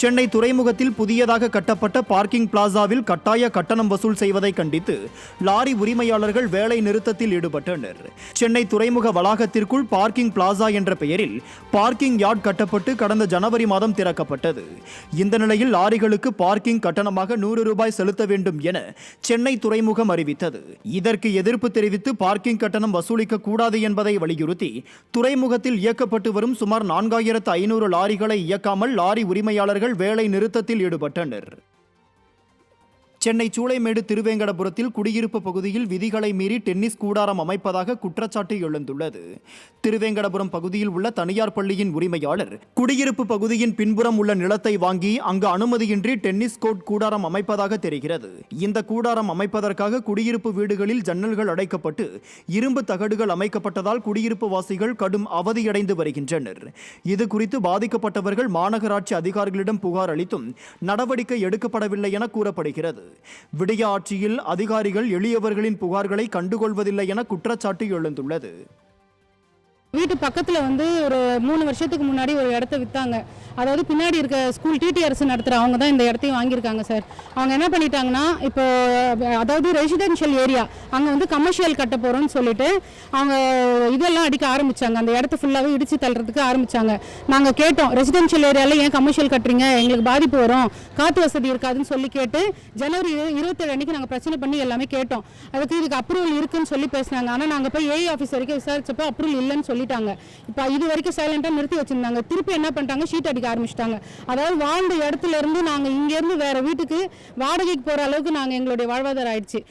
சென்னை துறைமுகத்தில் புதியதாக கட்டப்பட்ட பார்க்கிங் பிளாசாவில் கட்டாய கட்டணம் வசூல் செய்வதை கண்டித்து லாரி உரிமையாளர்கள் வேலை நிறுத்தத்தில் ஈடுபட்டனர். சென்னை துறைமுக வளாகத்திற்குள் பார்க்கிங் பிளாசா என்ற பெயரில் பார்க்கிங் யார்ட் கட்டப்பட்டு கடந்த ஜனவரி மாதம் திறக்கப்பட்டது. இந்த நிலையில் லாரிகளுக்கு பார்க்கிங் கட்டணமாக நூறு ரூபாய் செலுத்த வேண்டும் என சென்னை துறைமுகம் அறிவித்தது. இதற்கு எதிர்ப்பு தெரிவித்து பார்க்கிங் கட்டணம் வசூலிக்க கூடாது என்பதை வலியுறுத்தி துறைமுகத்தில் இயக்கப்பட்டு வரும் சுமார் நான்காயிரத்து ஐநூறு லாரிகளை இயக்காமல் லாரி உரிமையாளர்கள் வேலை நிறுத்தத்தில் ஈடுபட்டனர். சென்னை சூளைமேடு திருவேங்கடபுரத்தில் குடியிருப்பு பகுதியில் விதிகளை மீறி டென்னிஸ் கூடாரம் அமைப்பதாக குற்றச்சாட்டு எழுந்துள்ளது. திருவேங்கடபுரம் பகுதியில் உள்ள தனியார் பள்ளியின் உரிமையாளர் குடியிருப்பு பகுதியின் பின்புறம் உள்ள நிலத்தை வாங்கி அங்கு அனுமதியின்றி டென்னிஸ் கோர்ட் கூடாரம் அமைப்பதாக தெரிகிறது. இந்த கூடாரம் அமைப்பதற்காக குடியிருப்பு வீடுகளில் ஜன்னல்கள் அடைக்கப்பட்டு இரும்பு தகடுகள் அமைக்கப்பட்டதால் குடியிருப்பு வாசிகள் கடும் அவதியடைந்து வருகின்றனர். இது குறித்து பாதிக்கப்பட்டவர்கள் மாநகராட்சி அதிகாரிகளிடம் புகார் அளித்தும் நடவடிக்கை எடுக்கப்படவில்லை என கூறப்படுகிறது. விடிய ஆட்சியில் அதிகாரிகள் எளியவர்களின் புகார்களை கண்டுகொள்வதில்லை என குற்றச்சாட்டு எழுந்துள்ளது. வீட்டு பக்கத்தில் வந்து ஒரு மூணு வருஷத்துக்கு முன்னாடி ஒரு இடத்த விற்றாங்க அதாவது பின்னாடி இருக்க ஸ்கூல் டிடிஆர்எஸ் நடத்துகிற அவங்க தான் இந்த இடத்தையும் வாங்கியிருக்காங்க சார் அவங்க என்ன பண்ணிட்டாங்கன்னா இப்போ அதாவது ரெசிடென்ஷியல் ஏரியா அங்கே வந்து கமர்ஷியல் கட்ட போகிறோம்னு சொல்லிட்டு அவங்க இதெல்லாம் அடிக்க ஆரம்பித்தாங்க அந்த இடத்த ஃபுல்லாகவே இடித்து தள்ளுறதுக்கு ஆரம்பித்தாங்க நாங்கள் கேட்டோம் ரெசிடென்ஷியல் ஏரியாவில் ஏன் கமர்ஷியல் கட்டுறீங்க? எங்களுக்கு பாதிப்பு வரும். காற்று வசதி இருக்காதுன்னு சொல்லி கேட்டு ஜனவரி இருபத்தேழு அன்னைக்கு நாங்கள் பிரச்சனை பண்ணி எல்லாமே கேட்டோம். அதுக்கு இதுக்கு அப்ரூவல் இருக்குன்னு சொல்லி பேசினாங்க. ஆனால் நாங்கள் போய் ஏஐ ஆஃபீஸ் வரைக்கும் விசாரிச்சப்போ அப்ரூவல் இல்லைன்னு சொல்லிட்டாங்க. இப்போ இது வரைக்கும் சைலண்டாக நிறுத்தி வச்சுருந்தாங்க. திருப்பி என்ன பண்ணிட்டாங்க? ஷீட் அடிக்க ஆரம்பிச்சிட்டாங்க. அதாவது வாழ்ந்த இடத்துல இருந்து நாங்கள் இங்கேருந்து வேற வீட்டுக்கு வாடகைக்கு போகிற அளவுக்கு நாங்கள் எங்களுடைய வாழ்வாதாரம் ஆயிடுச்சு.